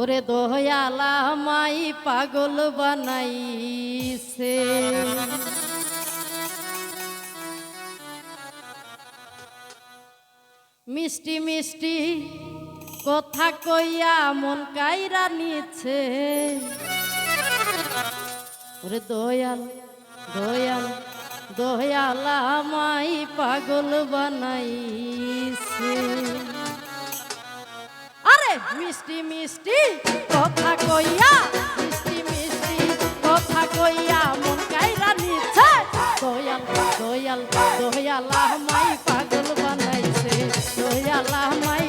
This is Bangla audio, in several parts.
ওরে দোয়ালা মাই পাগল বানাইছে। মিষ্টি মিষ্টি কথা কইয়া মন কাইরা নিচ্ছে। ওরে দয়াল দয়াল, দয়ালা মাই পাগল বানাইছে। মিষ্টি মিষ্টি, কথা কইয়া, মিষ্টি মিষ্টি, কথা কইয়া মন কাইরা নিচ্ছে। দয়াল দয়াল দয়াল মাই পাগল বানাইছে। দয়াল মাই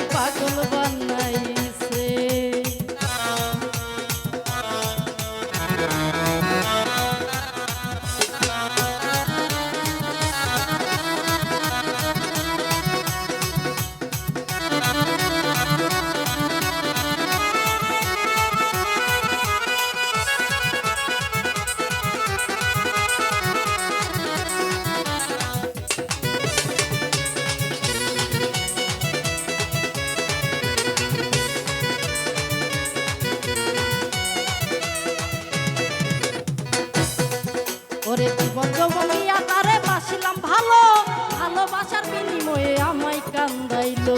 ওরে জীবন জমিয়া তারে বাসিলাম ভালো, ভালোবাসার বিনিময়ে আমায় কান্দাইলো।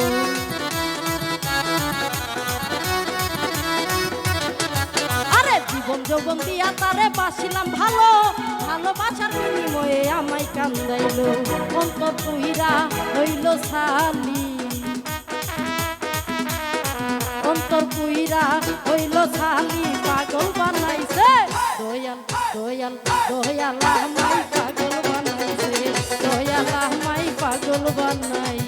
আরে জীবন যৌবন দিয়া তারে বাসিলাম ভালো, ভালোবাসার বিনিময়ে আমায় কান্দাইলো। অন্তর তুইরা হইল সালি অন্তর পুইরা হইল সালি পাগল বানাইছে। দয়াল দয়াল মাই পাগল বানাইছে দয়াল মাই পাগল বানাইছে।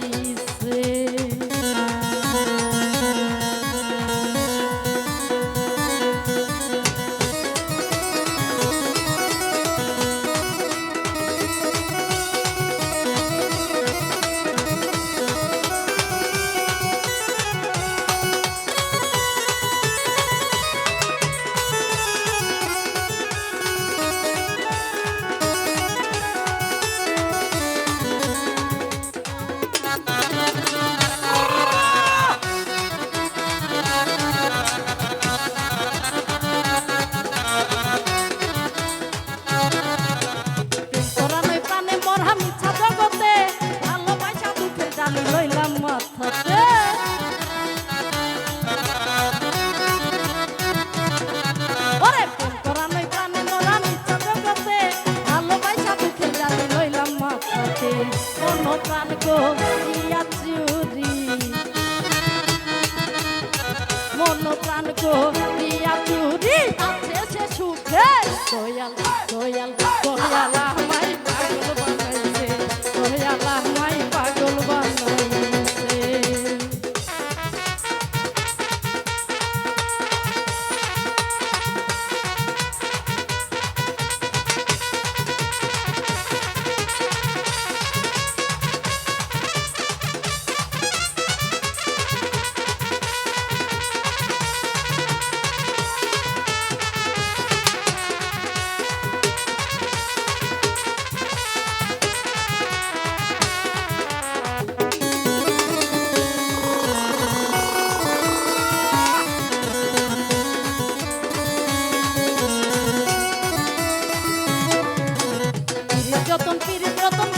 প্রাণ ইয়া চুরি। মন প্রাণ ইয়া চুরি। আছে সে সুখে। দয়াল দয়াল দয়াল, আমায় পাগল বানাইছে। দয়াল, আমায় যতন পীড়িত রতন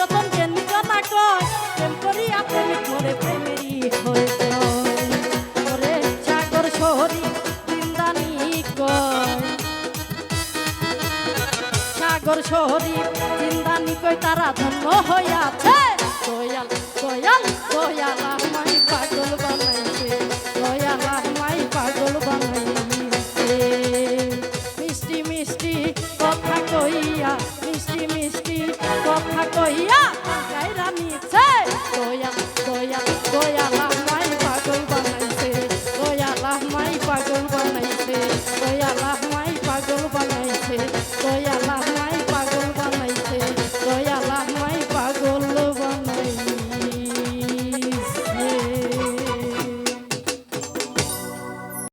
রতন জ্ঞানী জনা কর প্রেম করিয়া প্রেমিক মোরে প্রেমেরই ওরে সাগর শহরী বৃন্দানি সাগর তারা ধন্য হইয়াছে। দয়াল দয়াল দয়াল আমায় পাগল বানাইছে